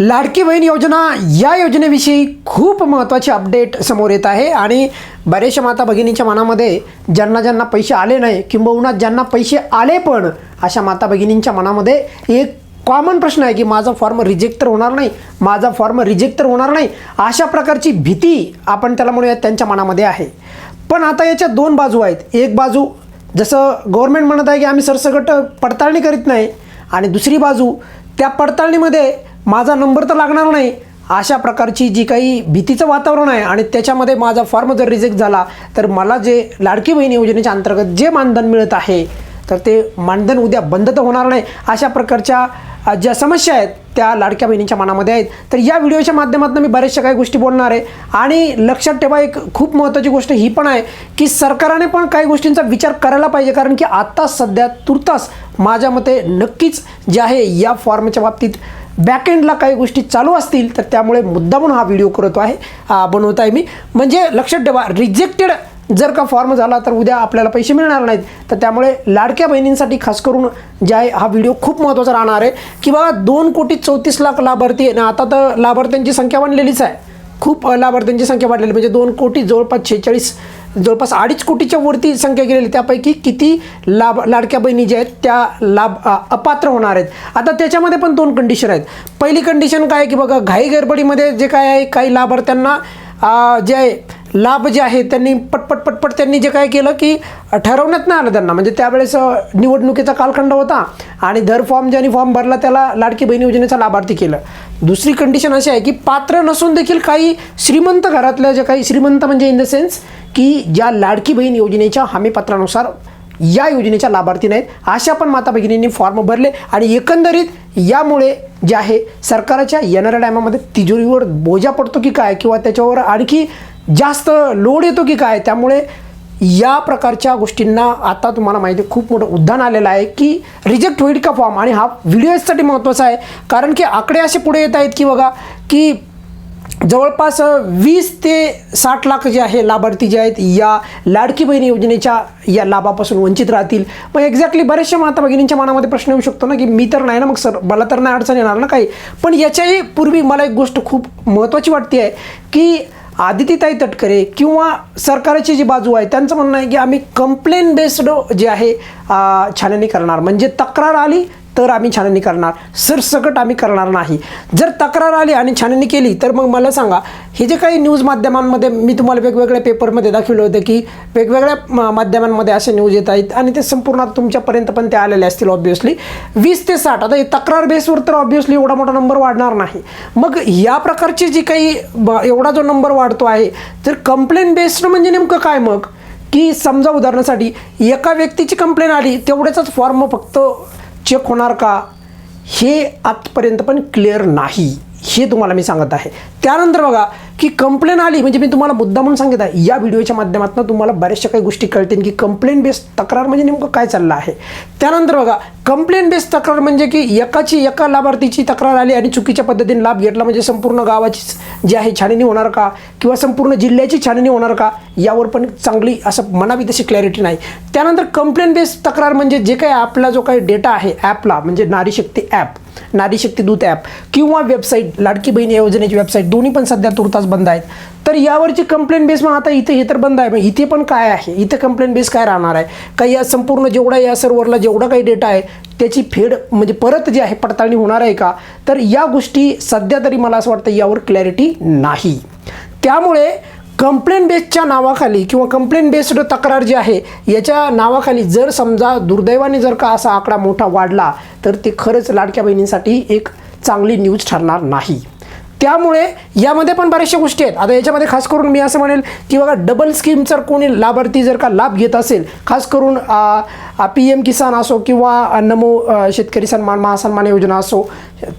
लाडकी बहीण योजना या योजनेविषयी खूप महत्त्वाची अपडेट समोर येत आहे. आणि बऱ्याचशा माता भगिनींच्या मनामध्ये ज्यांना ज्यांना पैसे आले नाही किंबहुना ज्यांना पैसे आले पण अशा माता भगिनींच्या मनामध्ये एक कॉमन प्रश्न आहे की माझा फॉर्म रिजेक्ट तर होणार नाही माझा फॉर्म रिजेक्ट तर होणार नाही अशा प्रकारची भीती आपण त्याला म्हणूयात त्यांच्या मनामध्ये आहे. पण आता याच्या दोन बाजू आहेत. एक बाजू जसं गव्हर्मेंट म्हणत आहे की आम्ही सरसकट पडताळणी करीत नाही आणि दुसरी बाजू त्या पडताळणीमध्ये माझा नंबर तर लागणार नाही. अशा प्रकारची जी काही भीतीचं वातावरण आहे आणि त्याच्यामध्ये माझा फॉर्म जर रिजेक्ट झाला तर मला जे लाडकी बहीण योजनेच्या अंतर्गत जे मानधन मिळत आहे तर ते मानधन उद्या बंद तर होणार नाही. अशा प्रकारच्या ज्या समस्या आहेत त्या लाडक्या बहिणींच्या मनामध्ये आहेत. तर या व्हिडिओच्या माध्यमातून मी बऱ्याचशा काही गोष्टी बोलणार आहे. आणि लक्षात ठेवा एक खूप महत्त्वाची गोष्ट ही पण आहे की सरकारने पण काही गोष्टींचा विचार करायला पाहिजे. कारण की आत्ता सध्या तुर्तास माझ्या मते नक्कीच जे आहे या फॉर्मच्या बाबतीत बॅकएंडला काही गोष्टी चालू असतील तर त्यामुळे मुद्दामून हा व्हिडिओ करतो आहे. बनवत आहे मी. म्हणजे लक्षात ठेवा रिजेक्टेड जर का फॉर्म झाला तर उद्या आपल्याला पैसे मिळणार नाहीत. तर त्यामुळे लाडक्या बहिणींसाठी खास करून जे आहे हा व्हिडिओ खूप महत्त्वाचा राहणार आहे. की बाबा दोन कोटी चौतीस लाख लाभार्थी आहे. आता तर लाभार्थ्यांची संख्या वाढलेलीच आहे. खूप लाभार्थ्यांची संख्या वाढलेली म्हणजे दोन कोटी जवळपास छेचाळीस जवळपास अडीच कोटीच्या वरती संख्या गेलेली त्यापैकी किती लाभ लाडक्या बहिणी ज्या आहेत त्या लाभ अपात्र होणार आहेत. आता त्याच्यामध्ये पण दोन कंडिशन आहेत. पहिली कंडिशन काय आहे की बघा घाई गडबडीमध्ये जे काय आहे काही लाभार्थ्यांना जे आहे लाभ जे आहे त्यांनी पटपट पटपट त्यांनी जे काय केलं की ठरवण्यात नाही आलं त्यांना. म्हणजे त्यावेळेस निवडणुकीचा कालखंड होता आणि दर फॉर्म ज्यांनी फॉर्म भरला त्याला लाडकी बहीण योजनेचा लाभार्थी केलं. दुसरी कंडिशन अशी आहे की पात्र नसून देखील काही श्रीमंत घरातल्या जे काही श्रीमंत म्हणजे इन द सेन्स की ज्या लाडकी बहीण योजनेच्या हमीपत्रानुसार या योजनेच्या लाभार्थी नाहीत अशा पण माता भगिनींनी फॉर्म भरले आणि एकंदरीत यामुळे जे आहे सरकारच्या येणाऱ्या टायमामध्ये तिजोरीवर बोजा पडतो की काय? किंवा त्याच्यावर आणखी जास्त लोड येतो की काय? त्यामुळे या प्रकारच्या गोष्टींना आता तुम्हाला माहिती आहे खूप मोठं उद्यान आलेलं आहे की रिजेक्ट होईल का फॉर्म आणि हा व्हिडिओ यासाठी महत्त्वाचा आहे. कारण की आकडे असे पुढे येत आहेत की बघा की जवळपास वीस ते साठ लाख जे आहे लाभार्थी जे आहेत या लाडकी बहीण योजनेच्या या लाभापासून वंचित राहतील. मग एक्झॅक्टली बऱ्याचशा माता भगिनींच्या मनामध्ये प्रश्न येऊ शकतो ना की मी तर नाही ना मग सर मला तर नाही अडचण येणार ना काही. पण याच्याही पूर्वी मला एक गोष्ट खूप महत्त्वाची वाटते आहे की आदितीताई तटकरे किंवा सरकारची जी बाजू आहे त्यांचं म्हणणं आहे की आम्ही कंप्लेन बेस्ड जे आहे छाननी करणार. म्हणजे तक्रार आली तर आम्ही छाननी करणार. सरसकट आम्ही करणार नाही. जर तक्रार आली आणि छाननी केली तर मग मला सांगा. हे जे काही न्यूज माध्यमांमध्ये मी तुम्हाला वेगवेगळ्या पेपरमध्ये दाखवलं होतं की वेगवेगळ्या माध्यमांमध्ये असे न्यूज येत आहेत आणि ते संपूर्ण तुमच्यापर्यंत पण ते आलेले असतील ऑब्व्हियसली वीस ते साठ आता हे तक्रार बेसवर तर ऑब्वियसली एवढा मोठा नंबर वाढणार नाही. मग या प्रकारची जी काही ब- एवढा जो नंबर वाढतो आहे तर कंप्लेन बेस्ड म्हणजे नेमकं काय मग? की समजा उदाहरणासाठी एका व्यक्तीची कंप्लेन आली तेवढ्याचाच फॉर्म फक्त चेक होणार का? हे आत्तापर्यंत पण क्लिअर नाही. हे तुम्हाला मी सांगत आहे. त्यानंतर बघा की कंप्लेन आली म्हणजे मी तुम्हाला मुद्दा म्हणून सांगितलं आहे या व्हिडिओच्या माध्यमातून तुम्हाला बऱ्याचशा काही गोष्टी कळतील की कंप्लेन बेस्ड तक्रार म्हणजे नेमकं काय चाललं आहे. त्यानंतर बघा कंप्लेन बेस्ड तक्रार म्हणजे की एकाची एका लाभार्थीची तक्रार आली आणि चुकीच्या पद्धतीने लाभ घेतला म्हणजे संपूर्ण गावाचीच जी आहे छाननी होणार का? किंवा संपूर्ण जिल्ह्याची छाननी होणार का? यावर पण चांगली असं म्हणावी तशी क्लॅरिटी नाही. त्यानंतर कंप्लेन बेस्ड तक्रार म्हणजे जे काही आपला जो काही डेटा आहे ॲपला म्हणजे नारी शक्ती ॲप नारी शक्ती दूत ॲप किंवा वेबसाईट लाडकी बहीण योजनेची वेबसाईट दोन्ही पण सध्या तुर्तास बंद आहेत. तर यावरची कंप्लेंट बेस मग आता इथे हे तर बंद आहे. मग इथे पण काय आहे? इथे कंप्लेंट बेस काय राहणार आहे? काही या संपूर्ण जेवढा या सर्व्हरला जेवढा काही डेटा आहे त्याची फेड म्हणजे परत जी आहे पडताळणी होणार आहे का? तर या गोष्टी सध्या तरी मला असं वाटतं यावर क्लॅरिटी नाही. त्यामुळे कंप्लेंट बेसच्या नावाखाली किंवा कंप्लेंट बेस्ड तक्रार जी आहे याच्या नावाखाली जर समजा दुर्दैवाने जर का असा आकडा मोठा वाढला तर ते खरंच लाडक्या बहिणींसाठी एक चांगली न्यूज ठरणार नाही. त्यामुळे यामध्ये पण बऱ्याचशा गोष्टी आहेत. आता याच्यामध्ये खास करून मी असं म्हणेल की बघा डबल स्कीम जर कोणी लाभार्थी जर का लाभ घेत असेल खास करून पी एम किसान असो किंवा नमो शेतकरी सन्मान महासन्मान योजना असो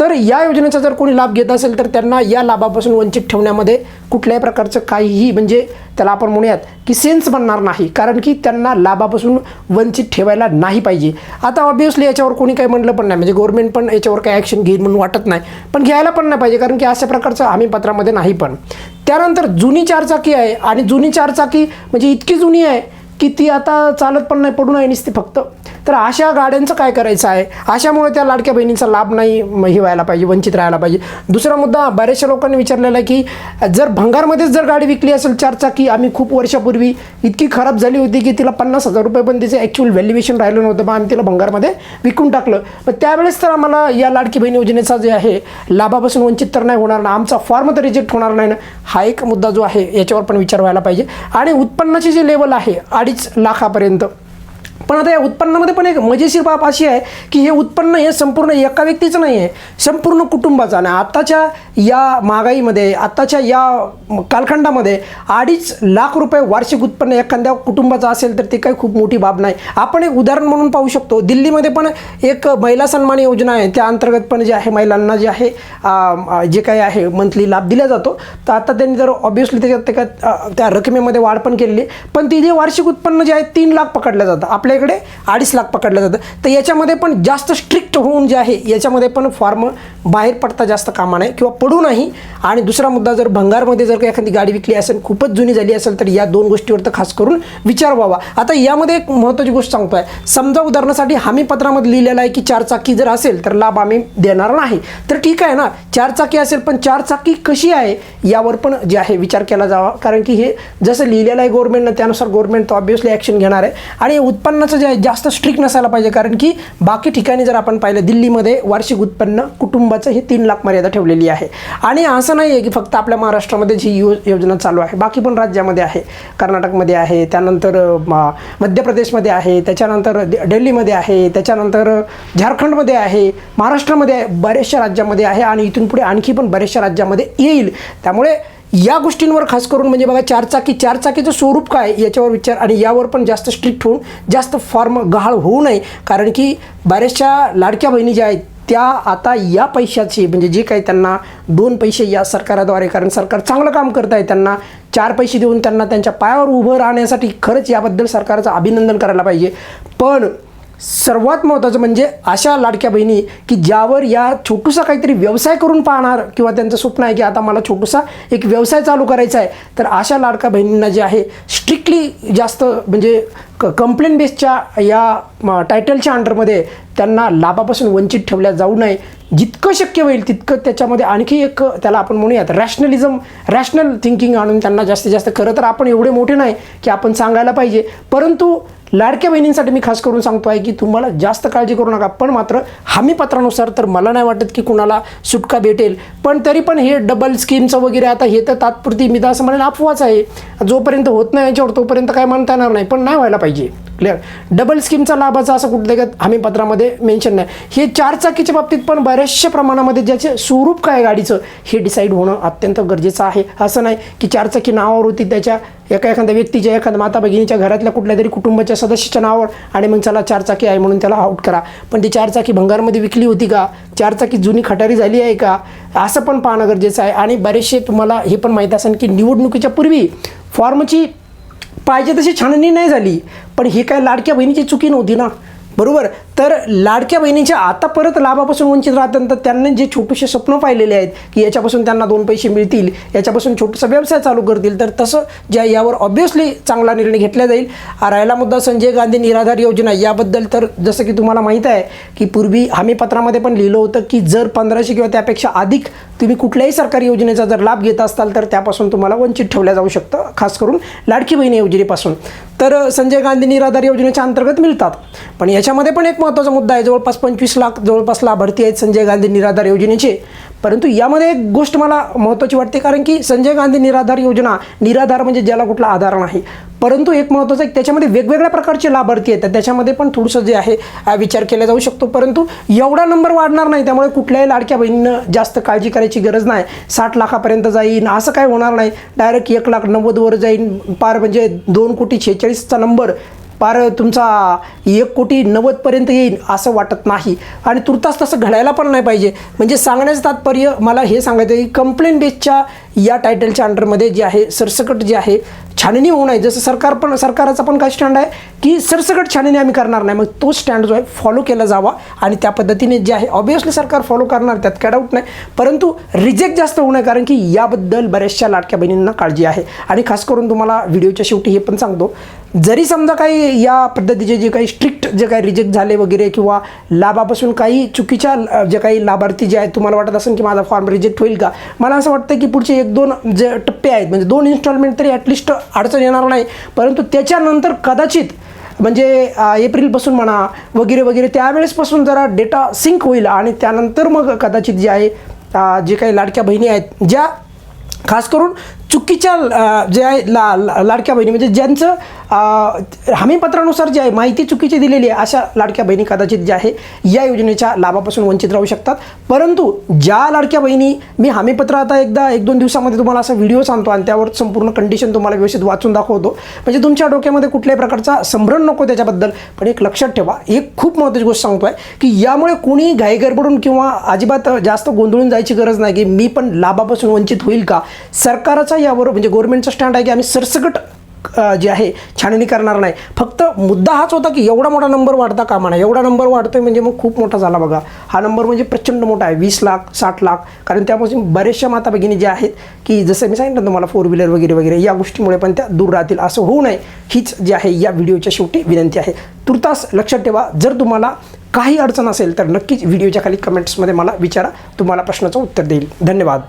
तर या योजनेचा जर कोणी लाभ घेत असेल तर त्यांना या लाभापासून वंचित ठेवण्यामध्ये कुठल्याही प्रकारचं काहीही म्हणजे त्याला आपण म्हणूयात की सेन्स बनणार नाही. कारण की त्यांना लाभापासून वंचित ठेवायला नाही पाहिजे. आता ऑब्वियसली याच्यावर कोणी काही म्हणलं पण नाही. म्हणजे गव्हर्नमेंट पण याच्यावर काही ॲक्शन घेईल म्हणून वाटत नाही. पण घ्यायला पण नाही पाहिजे. कारण की अशा प्रकारचं आम्ही पत्रामध्ये नाही पण. त्यानंतर जुनी चारचाकी आहे. आणि जुनी चारचाकी म्हणजे इतकी जुनी आहे. की ती आता चालत पण नाही पडून नाही नुसती फक्त. तर अशा गाड्यांचं काय करायचं आहे? अशामुळे त्या लाडक्या बहिणींचा लाभ नाही हे व्हायला पाहिजे वंचित राहायला पाहिजे. दुसरा मुद्दा बऱ्याचशा लोकांनी विचारलेला आहे की जर भंगारमध्येच जर गाडी विकली असेल चारचाकी आम्ही खूप वर्षापूर्वी इतकी खराब झाली होती की तिला पन्नास हजार रुपये पण तिचं ॲक्च्युअल व्हॅल्युएशन राहिलं नव्हतं मग आम्ही तिला भंगारमध्ये विकून टाकलं. पण त्यावेळेस तर आम्हाला या लाडकी बहीण योजनेचा जे आहे लाभापासून वंचित तर नाही होणार ना आमचा फॉर्म तर रिजेक्ट होणार नाही ना हा एक मुद्दा जो आहे याच्यावर पण विचार व्हायला पाहिजे. आणि उत्पन्नाची जे लेवल आहे अडीच लाखापर्यंत पण आता या उत्पन्नामध्ये पण एक मजेशीर बाब अशी आहे की हे उत्पन्न हे संपूर्ण एका व्यक्तीचं नाही आहे संपूर्ण कुटुंबाचं. आणि आत्ताच्या या महागाईमध्ये आत्ताच्या या कालखंडामध्ये अडीच लाख रुपये वार्षिक उत्पन्न एखाद्या कुटुंबाचं असेल तर ते काही खूप मोठी बाब नाही. आपण एक उदाहरण म्हणून पाहू शकतो. दिल्लीमध्ये पण एक महिला सन्मान योजना आहे. त्या अंतर्गत पण जे आहे महिलांना जे आहे जे काही आहे मंथली लाभ दिला जातो. तर आता त्यांनी जर ऑब्विसली त्याच्यात त्या रकमेमध्ये वाढ पण केलेली पण ती जे वार्षिक उत्पन्न जे आहे तीन लाख पकडलं जातं आपल्या आपल्याकडे अडीच लाख पकडलं जातं. तर याच्यामध्ये पण जास्त स्ट्रिक्ट होऊन जे आहे याच्यामध्ये पण फॉर्म बाहेर पडता जास्त कामा नाही किंवा पडू नाही. आणि दुसरा मुद्दा जर भंगारमध्ये जर का एखादी गाडी विकली असेल खूपच जुनी झाली असेल तर या दोन गोष्टीवर तर खास करून विचार व्हावा. आता यामध्ये एक महत्त्वाची गोष्ट सांगतो आहे समजा उदाहरणासाठी हमीपत्रामध्ये लिहिलेलं आहे की चारचाकी जर असेल तर लाभ आम्ही देणार नाही. तर ठीक आहे ना चारचाकी असेल पण चारचाकी कशी आहे यावर पण जे आहे विचार केला जावा. कारण की हे जसं लिहिलेलं आहे गव्हर्नमेंटनं त्यानुसार गव्हर्नमेंट तर ऑब्विसली ॲक्शन घेणार आहे. आणि उत्पन्न उत्पन्नाचं जे आहे जास्त स्ट्रिक्ट नसायला पाहिजे. कारण की बाकी ठिकाणी जर आपण पाहिलं दिल्लीमध्ये वार्षिक उत्पन्न कुटुंबाचं हे तीन लाख मर्यादा ठेवलेली आहे. आणि असं नाही आहे की फक्त आपल्या महाराष्ट्रामध्ये जी यो योजना चालू आहे बाकी पण राज्यामध्ये आहे. कर्नाटकमध्ये आहे त्यानंतर मध्य प्रदेशमध्ये आहे त्याच्यानंतर दि- दिल्लीमध्ये आहे त्याच्यानंतर झारखंडमध्ये आहे महाराष्ट्रामध्ये आहे बऱ्याचशा राज्यामध्ये आहे आणि इथून पुढे आणखी पण बऱ्याचशा राज्यामध्ये येईल. त्यामुळे या गोष्टींवर खास करून म्हणजे बघा चारचाकी चारचाकीचं स्वरूप काय याच्यावर विचार आणि यावर पण जास्त स्ट्रिक्ट होऊन जास्त फॉर्म गहाळ होऊ नये. कारण की बऱ्याचशा लाडक्या बहिणी ज्या आहेत त्या आता या पैशाची म्हणजे जे काही त्यांना दोन पैसे या सरकाराद्वारे कारण सरकार चांगलं काम करत आहे त्यांना चार पैसे देऊन त्यांना त्यांच्या पायावर उभं राहण्यासाठी खरंच याबद्दल सरकारचं अभिनंदन करायला पाहिजे. पण सर्वात महत्त्वाचं म्हणजे अशा लाडक्या बहिणी की ज्यावर या छोटूसा काहीतरी व्यवसाय करून पाहणार किंवा त्यांचं स्वप्न आहे की आता मला छोटूसा एक व्यवसाय चालू करायचा आहे तर अशा लाडक्या बहिणींना जे आहे स्ट्रिक्टली जास्त म्हणजे क कंप्लेंट बेसच्या या टायटलच्या अंडरमध्ये त्यांना लाभापासून वंचित ठेवल्या जाऊ नये. जितकं शक्य होईल तितकं त्याच्यामध्ये आणखी एक त्याला आपण म्हणूयात रॅशनलिझम रॅशनल थिंकिंग आणून त्यांना जास्तीत जास्त खरं तर आपण एवढे मोठे नाही की आपण सांगायला पाहिजे. परंतु लाडक्या बहिणींसाठी मी खास करून सांगतो आहे की तुम्हाला जास्त काळजी करू नका. पण मात्र हमीपत्रानुसार तर मला नाही वाटत की कुणाला सुटका भेटेल. पण तरी पण हे डबल स्कीमचं वगैरे आता हे तर तात्पुरती मी तर असं म्हणेन अफवाच आहे. जोपर्यंत होत नाही याच्यावर तोपर्यंत काय म्हणता येणार नाही पण नाही व्हायला पाहिजे. क्लिअर डबल स्कीमचा लाभाचा असं कुठल्या का हमीपत्रामध्ये मेन्शन नाही. हे चार चाकीच्या बाबतीत पण बऱ्याचशा प्रमाणामध्ये ज्याचे स्वरूप काय गाडीचं हे डिसाईड होणं अत्यंत गरजेचं आहे. असं नाही की चार चाकी नावावर होती त्याच्या एका एखाद्या व्यक्तीच्या एखाद्या माता भगिनीच्या घरातल्या कुठल्या तरी कुटुंबाच्या सदस्याच्या नावावर आणि मग चला चारचाकी आहे म्हणून त्याला आउट करा. पण ती चारचाकी भंगारमध्ये विकली होती का? चारचाकी जुनी खटारी झाली आहे का? असं पण पाहणं गरजेचं आहे. आणि बरेचसे तुम्हाला हे पण माहीत असेल की निवडणुकीच्या पूर्वी फॉर्मची पाहिजे तशी छाननी नाही झाली. पण ही काय लाडक्या बहिणीची चुकी नव्हती ना? बरोबर? तर लाडक्या बहिणीच्या आता परत लाभापासून वंचित राहतात तर त्यांनी जे छोटेसे स्वप्न पाहिलेले आहेत की याच्यापासून त्यांना दोन पैसे मिळतील याच्यापासून छोटासा व्यवसाय चालू करतील तर तसं ज्या यावर ऑब्व्हियसली चांगला निर्णय घेतला जाईल. राहिला मुद्दा संजय गांधी निराधार योजना याबद्दल तर जसं की तुम्हाला माहीत आहे की पूर्वी हमीपत्रामध्ये पण लिहिलं होतं की जर पंधराशे किंवा त्यापेक्षा अधिक तुम्ही कुठल्याही सरकारी योजनेचा जर लाभ घेत असाल तर त्यापासून तुम्हाला वंचित ठेवल्या जाऊ शकतं खास करून लाडकी बहिणी योजनेपासून. तर संजय गांधी निराधार योजनेच्या अंतर्गत मिळतात. पण याच्यामध्ये पण एक महत्त्वाचा मुद्दा आहे. जवळपास पंचवीस लाख जवळपास लाभार्थी आहेत संजय गांधी निराधार योजनेचे. परंतु यामध्ये एक गोष्ट मला महत्त्वाची वाटते कारण की संजय गांधी निराधार योजना निराधार म्हणजे ज्याला कुठला आधार नाही. परंतु एक महत्त्वाचं एक त्याच्यामध्ये वेगवेगळ्या प्रकारचे लाभार्थी आहेत. तर त्याच्यामध्ये पण थोडंसं जे आहे विचार केला जाऊ शकतो. परंतु एवढा नंबर वाढणार नाही त्यामुळे कुठल्याही लाडक्या बहिणीनं जास्त काळजी करायची गरज नाही. साठ लाखापर्यंत जाईन असं काय होणार नाही. डायरेक्ट एक लाख नव्वदवर जाईन. पार म्हणजे दोन कोटी छेचाळीसचा नंबर पार तुमचा एक कोटी नव्वदपर्यंत येईल असं वाटत नाही. आणि तुर्तास तसं घडायला पण नाही पाहिजे. म्हणजे सांगण्याचं तात्पर्य मला हे सांगायचं आहे की कंप्लेंट बेसच्या या टायटलच्या अंडरमध्ये जे आहे सरसकट जे आहे छाननी होऊ नये. जसं सरकार पण सरकारचा पण काय स्टँड आहे की सरसकट छाननी आम्ही करणार नाही. मग तो स्टँड जो आहे फॉलो केला जावा आणि त्या पद्धतीने जे आहे ऑब्वियसली सरकार फॉलो करणार त्यात काय डाऊट नाही. परंतु रिजेक्ट जास्त होऊ नये कारण की याबद्दल बऱ्याचशा लाडक्या बहिणींना काळजी आहे. आणि खास करून तुम्हाला व्हिडिओच्या शेवटी हे पण सांगतो. जरी समजा काही या पद्धतीचे जे काही स्ट्रिक्ट जे काही रिजेक्ट झाले वगैरे किंवा लाभापासून काही चुकीच्या जे काही लाभार्थी जे आहेत तुम्हाला वाटत असेल की माझा फॉर्म रिजेक्ट होईल का? मला असं वाटतं की पुढचे एक दोन जे टप्पे आहेत. म्हणजे दोन इन्स्टॉलमेंट तरी ॲटलिस्ट अडचण येणार नाही. परंतु त्याच्यानंतर कदाचित म्हणजे एप्रिलपासून म्हणा वगैरे वगैरे त्यावेळेसपासून जरा डेटा सिंक होईल आणि त्यानंतर मग कदाचित जे आहे जे काही लाडक्या बहिणी आहेत ज्या खास करून चुकीच्या जे आहे ला लाडक्या बहिणी म्हणजे ज्यांचं हमीपत्रानुसार जे आहे माहिती चुकीची दिलेली आहे अशा लाडक्या बहिणी कदाचित ज्या आहे या योजनेच्या लाभापासून वंचित राहू शकतात. परंतु ज्या लाडक्या बहिणी मी हमीपत्र आता एकदा एक दोन दिवसामध्ये तुम्हाला असा व्हिडिओ सांगतो आणि त्यावर संपूर्ण कंडिशन तुम्हाला व्यवस्थित वाचून दाखवतो. म्हणजे तुमच्या डोक्यामध्ये कुठल्याही प्रकारचा संभ्रम नको त्याच्याबद्दल पण एक लक्षात ठेवा. एक खूप महत्त्वाची गोष्ट सांगतो आहे की यामुळे कोणी घाईगडबडून किंवा अजिबात जास्त गोंधळून जायची गरज नाही की मी पण लाभापासून वंचित होईल का? सरकारचा यावर म्हणजे गव्हर्नमेंटचं स्टँड आहे की आम्ही सरसकट जे आहे छाननी करणार नाही. फक्त मुद्दा हाच होता की एवढा मोठा नंबर वाढता कामा नाही एवढा नंबर वाढतोय म्हणजे मग खूप मोठा झाला बघा. हा नंबर म्हणजे प्रचंड मोठा आहे. वीस लाख साठ लाख. कारण त्यापासून बऱ्याचशा माता भगिनी ज्या आहेत की जसं मी सांगितलं तुम्हाला फोर व्हीलर वगैरे वगैरे या गोष्टीमुळे पण त्या दूर राहतील. असं होऊ नये. हीच जी आहे या व्हिडिओच्या शेवटी विनंती आहे. तुर्तास लक्षात ठेवा. जर तुम्हाला काही अडचण असेल तर नक्कीच व्हिडिओच्या खाली कमेंट्समध्ये मला विचारा. तुम्हाला प्रश्नाचं उत्तर देईल. धन्यवाद.